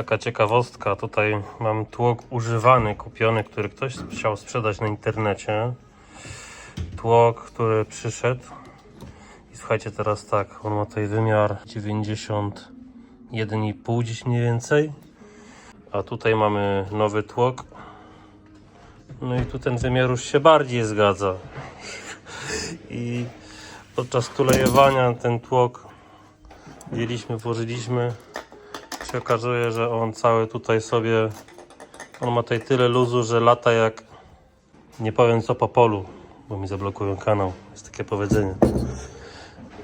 Taka ciekawostka, tutaj mam tłok używany, kupiony, który ktoś chciał sprzedać na internecie. Tłok, który przyszedł. I słuchajcie, teraz tak, on ma tutaj wymiar 91,5 gdzieś mniej więcej. A tutaj mamy nowy tłok. No i tu ten wymiar już się bardziej zgadza. I podczas tulejowania ten tłok wzięliśmy, włożyliśmy się okazuje, że on cały tutaj sobie on ma tutaj tyle luzu, że lata jak nie powiem co po polu, bo mi zablokują kanał. Jest takie powiedzenie.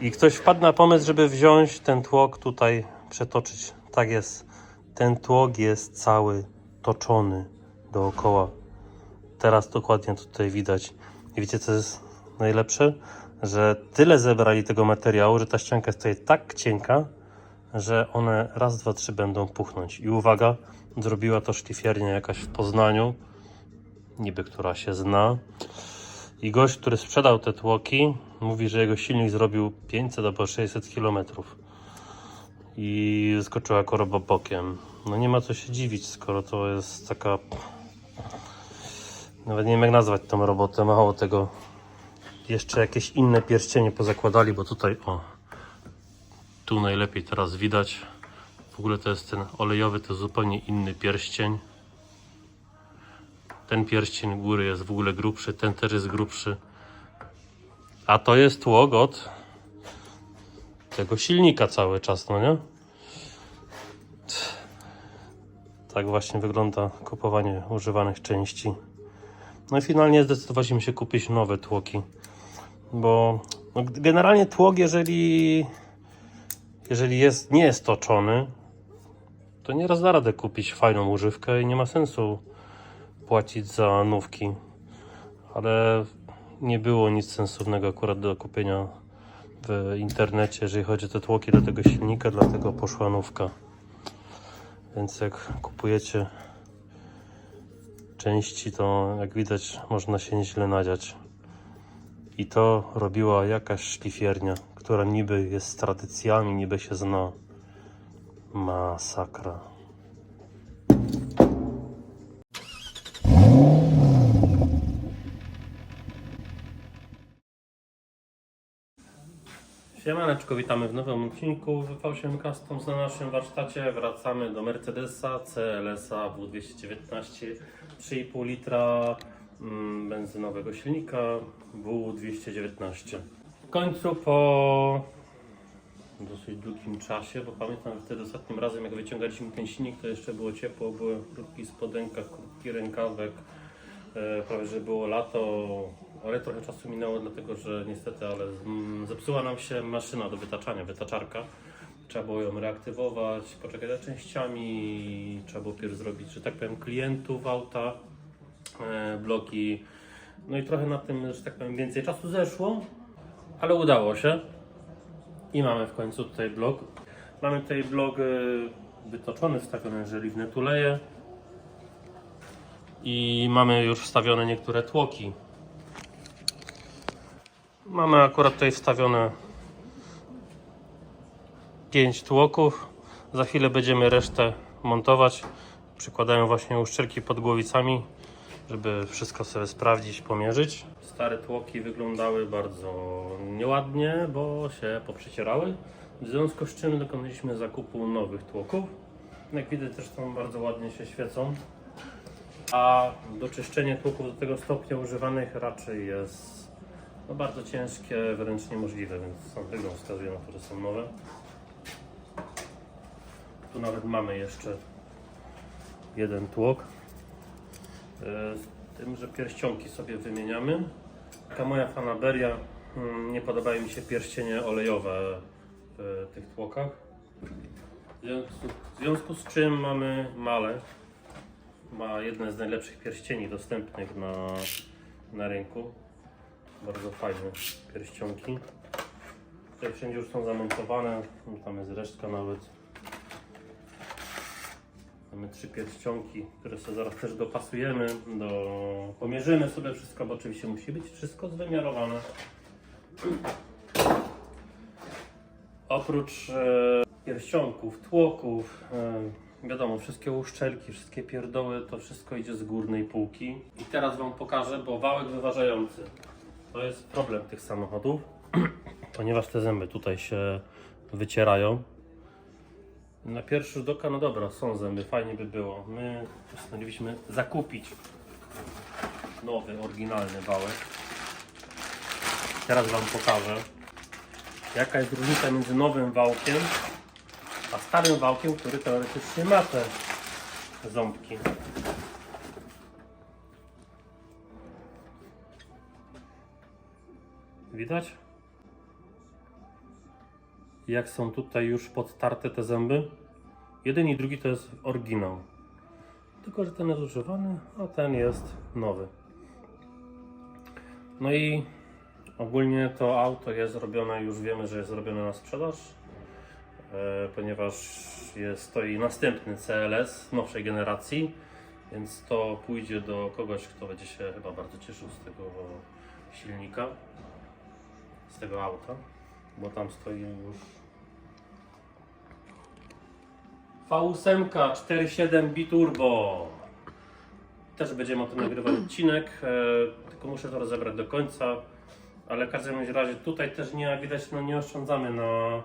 I ktoś wpadł na pomysł, żeby wziąć ten tłok tutaj, przetoczyć. Tak jest. Ten tłok jest cały toczony dookoła. Teraz dokładnie tutaj widać. I wiecie co jest najlepsze? Że tyle zebrali tego materiału, że ta ścianka jest tutaj tak cienka, że one raz, dwa, trzy będą puchnąć. I uwaga, zrobiła to szlifiernia jakaś w Poznaniu, niby która się zna. I gość, który sprzedał te tłoki, mówi, że jego silnik zrobił 500 albo 600 km. I skoczyła koroba bokiem. No nie ma co się dziwić, skoro to jest taka... Nawet nie wiem jak nazwać tą robotę, mało tego. Jeszcze jakieś inne pierścienie pozakładali, bo tutaj o, tu najlepiej teraz widać. W ogóle to jest ten olejowy, to zupełnie inny pierścień. Ten pierścień góry jest w ogóle grubszy, ten też jest grubszy. A to jest tłok od tego silnika cały czas, no nie? Tak właśnie wygląda kupowanie używanych części. No i finalnie zdecydowaliśmy się kupić nowe tłoki. Bo no, generalnie tłok, jeżeli jeżeli jest, nie jest toczony, to nieraz da radę kupić fajną używkę i nie ma sensu płacić za nówki. Ale nie było nic sensownego akurat do kupienia w internecie, jeżeli chodzi o te tłoki do tego silnika, dlatego poszła nówka. Więc jak kupujecie części, to jak widać można się nieźle nadziać. I to robiła jakaś szlifiernia, która niby jest tradycjami, niby się zna. Masakra. Siemaneczko, witamy w nowym odcinku w V8 Customs na naszym warsztacie. Wracamy do Mercedesa CLS-a W219 3,5 litra mm, benzynowego silnika W219. Końcu po dosyć długim czasie, bo pamiętam że wtedy ostatnim razem jak wyciągaliśmy ten silnik to jeszcze było ciepło, były krótki spodenkach, krótki rękawek, e, prawie że było lato, ale trochę czasu minęło dlatego, że niestety, ale mm, zepsuła nam się maszyna do wytaczania, wytaczarka. Trzeba było ją reaktywować, poczekać za częściami, trzeba było pierw zrobić, że tak powiem, klientów auta, e, bloki. No i trochę na tym, że tak powiem, więcej czasu zeszło, ale udało się. I mamy w końcu tutaj blok. Mamy tutaj blok e, wytoczony, wstawiony żeliwne tuleje. I mamy już wstawione niektóre tłoki. Mamy akurat tutaj wstawione 5 tłoków. Za chwilę będziemy resztę montować. Przykładają właśnie uszczelki pod głowicami, żeby wszystko sobie sprawdzić, pomierzyć. Stare tłoki wyglądały bardzo nieładnie, bo się poprzecierały. W związku z czym dokonaliśmy zakupu nowych tłoków. Jak widać też są bardzo ładnie się świecą. A doczyszczenie tłoków do tego stopnia używanych raczej jest no, bardzo ciężkie, wręcz niemożliwe, więc sam wygląd wskazuje na to, że są nowe. Tu nawet mamy jeszcze jeden tłok. E, Z tym, że pierścionki sobie wymieniamy. Taka moja fanaberia. mm, Nie podobają mi się pierścienie olejowe w tych tłokach. W związku, z czym mamy male. Ma jedne z najlepszych pierścieni dostępnych na, na rynku. Bardzo fajne pierścionki. Tutaj wszędzie już są zamontowane. Tam jest resztka nawet. Mamy trzy pierścionki, które sobie zaraz też dopasujemy. Do... Pomierzymy sobie wszystko, bo oczywiście musi być wszystko zwymiarowane. Oprócz e, pierścionków, tłoków, e, wiadomo, wszystkie uszczelki, wszystkie pierdoły, to wszystko idzie z górnej półki. I teraz Wam pokażę, bo wałek wyważający. To jest problem tych samochodów, ponieważ te zęby tutaj się wycierają. Na pierwszy rzut oka, no dobra, są zęby, fajnie by było. My postanowiliśmy zakupić nowy, oryginalny wałek. Teraz Wam pokażę, jaka jest różnica między nowym wałkiem a starym wałkiem, który teoretycznie ma te ząbki. Widać? Jak są tutaj już podtarte te zęby? Jeden i drugi to jest oryginał. Tylko, że ten jest używany, a ten jest nowy. No i ogólnie to auto jest zrobione, już wiemy, że jest zrobione na sprzedaż, e, ponieważ jest, stoi następny CLS nowszej generacji, więc to pójdzie do kogoś, kto będzie się chyba bardzo cieszył z tego silnika, z tego auta, bo tam stoi już V8 4.7 Biturbo. Też będziemy o tym nagrywać odcinek, e, tylko muszę to rozebrać do końca. Ale w każdym razie tutaj też nie jak widać, no nie oszczędzamy na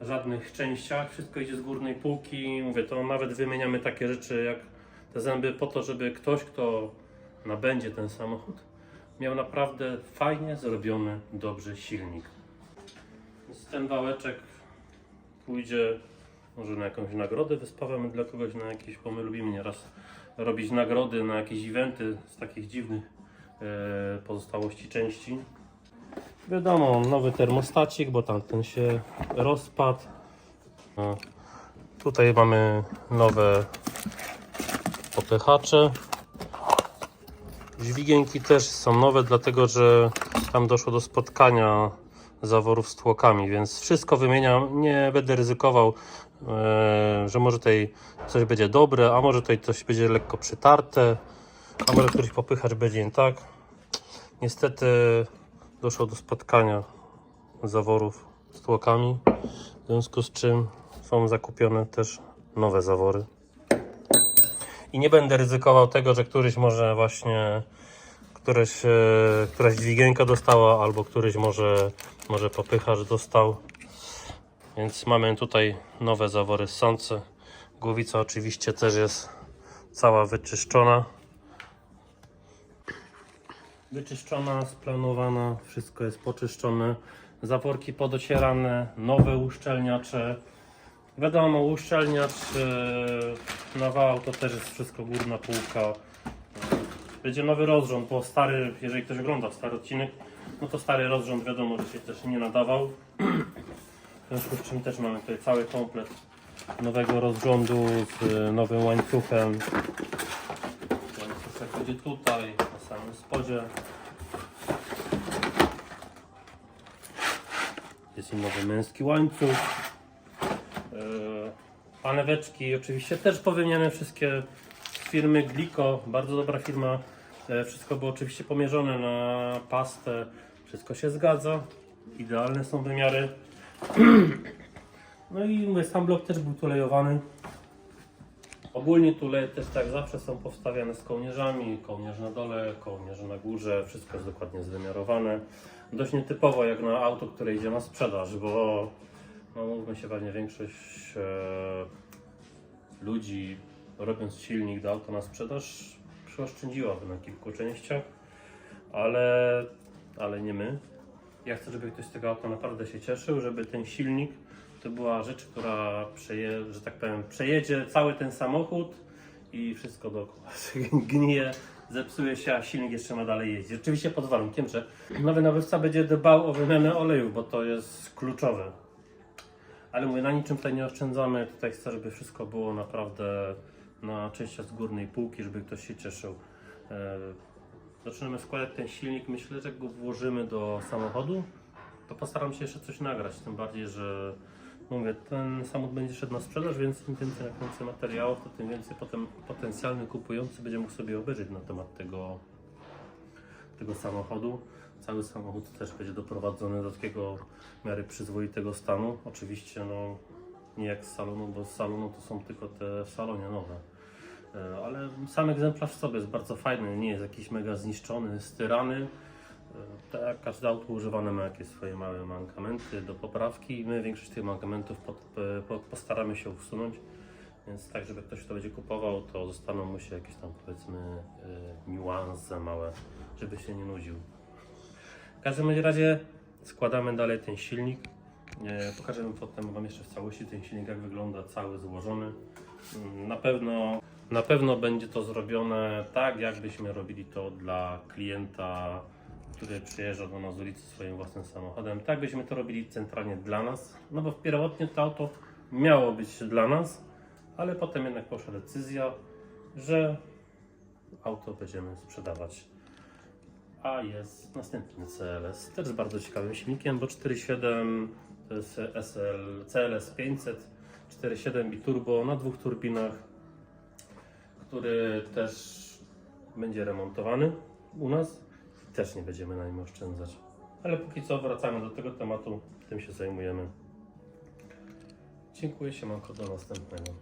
żadnych częściach. Wszystko idzie z górnej półki. Mówię, to nawet wymieniamy takie rzeczy jak te zęby po to, żeby ktoś, kto nabędzie ten samochód, miał naprawdę fajnie zrobiony, dobrze silnik. Więc ten wałeczek pójdzie może na jakąś nagrodę wyspawamy dla kogoś na jakieś, bo my lubimy nieraz robić nagrody na jakieś eventy z takich dziwnych e, pozostałości części. Wiadomo, nowy termostacik, bo tamten się rozpadł. No. Tutaj mamy nowe popychacze. Dźwigienki też są nowe, dlatego że tam doszło do spotkania zaworów z tłokami, więc wszystko wymieniam. Nie będę ryzykował, e, że może tutaj coś będzie dobre, a może tutaj coś będzie lekko przytarte, a może któryś popychacz będzie nie tak. Niestety doszło do spotkania zaworów z tłokami, w związku z czym są zakupione też nowe zawory. I nie będę ryzykował tego, że któryś może właśnie któreś, e, któraś dźwigienka dostała, albo któryś może, może popychacz dostał. Więc mamy tutaj nowe zawory ssące. Głowica oczywiście też jest cała wyczyszczona. Wyczyszczona, splanowana, wszystko jest poczyszczone. Zaworki podocierane, nowe uszczelniacze. Wiadomo, uszczelniacz e, na wał to też jest wszystko górna półka. Będzie nowy rozrząd, bo stary, jeżeli ktoś ogląda stary odcinek, no to stary rozrząd wiadomo, że się też nie nadawał. W związku z czym też mamy tutaj cały komplet nowego rozrządu z e, nowym łańcuchem. Łańcuszek będzie tutaj, na samym spodzie. Jest i nowy męski łańcuch. E, Paneweczki oczywiście też powymieniane wszystkie firmy Glico, bardzo dobra firma. E, Wszystko było oczywiście pomierzone na pastę, wszystko się zgadza. Idealne są wymiary. No i sam blok też był tulejowany. Ogólnie tuleje też tak zawsze są powstawiane z kołnierzami, kołnierz na dole, kołnierz na górze, wszystko jest dokładnie zwymiarowane. Dość nietypowo jak na auto, które idzie na sprzedaż, bo no mówmy się pewnie większość e, ludzi robiąc silnik do auta na sprzedaż przyoszczędziłaby na kilku częściach, ale, ale nie my. Ja chcę, żeby ktoś z tego auta naprawdę się cieszył, żeby ten silnik to była rzecz, która przeje, że tak powiem, przejedzie cały ten samochód i wszystko dookoła gnije, zepsuje się, a silnik jeszcze ma dalej jeździć. Oczywiście pod warunkiem, że nowy nabywca będzie dbał o wymianę olejów, bo to jest kluczowe. Ale mówię, na niczym tutaj nie oszczędzamy. Tutaj chcę, żeby wszystko było naprawdę na częściach z górnej półki, żeby ktoś się cieszył. E, Zaczynamy składać ten silnik. Myślę, że jak go włożymy do samochodu, to postaram się jeszcze coś nagrać. Tym bardziej, że mówię, ten samochód będzie szedł na sprzedaż, więc im więcej, więcej materiałów, to tym więcej potem potencjalny kupujący będzie mógł sobie obejrzeć na temat tego, tego samochodu. Cały samochód też będzie doprowadzony do takiego w miary przyzwoitego stanu. Oczywiście no, Nie jak z salonu, bo z salonu to są tylko te w salonie nowe. E, Ale sam egzemplarz w sobie jest bardzo fajny, nie jest jakiś mega zniszczony, styrany. E, Tak każde auto używane ma jakieś swoje małe mankamenty do poprawki i my większość tych mankamentów pod, po, postaramy się usunąć. Więc tak, żeby ktoś to będzie kupował, to zostaną mu się jakieś tam powiedzmy e, niuanse małe, żeby się nie nudził. W każdym razie składamy dalej ten silnik. E, Pokażemy potem Wam jeszcze w całości ten silnik, jak wygląda cały złożony. Mm, Na pewno, na pewno będzie to zrobione tak, jakbyśmy robili to dla klienta, który przyjeżdża do nas z ulicy swoim własnym samochodem. Tak byśmy to robili centralnie dla nas, no bo pierwotnie to auto miało być dla nas, ale potem jednak poszła decyzja, że auto będziemy sprzedawać a jest następny CLS, też z bardzo ciekawym silnikiem, bo 4.7 to jest SL, CLS 500, 4.7 biturbo na dwóch turbinach, który też będzie remontowany u nas i też nie będziemy na nim oszczędzać. Ale póki co wracamy do tego tematu, tym się zajmujemy. Dziękuję, siemanko, do następnego.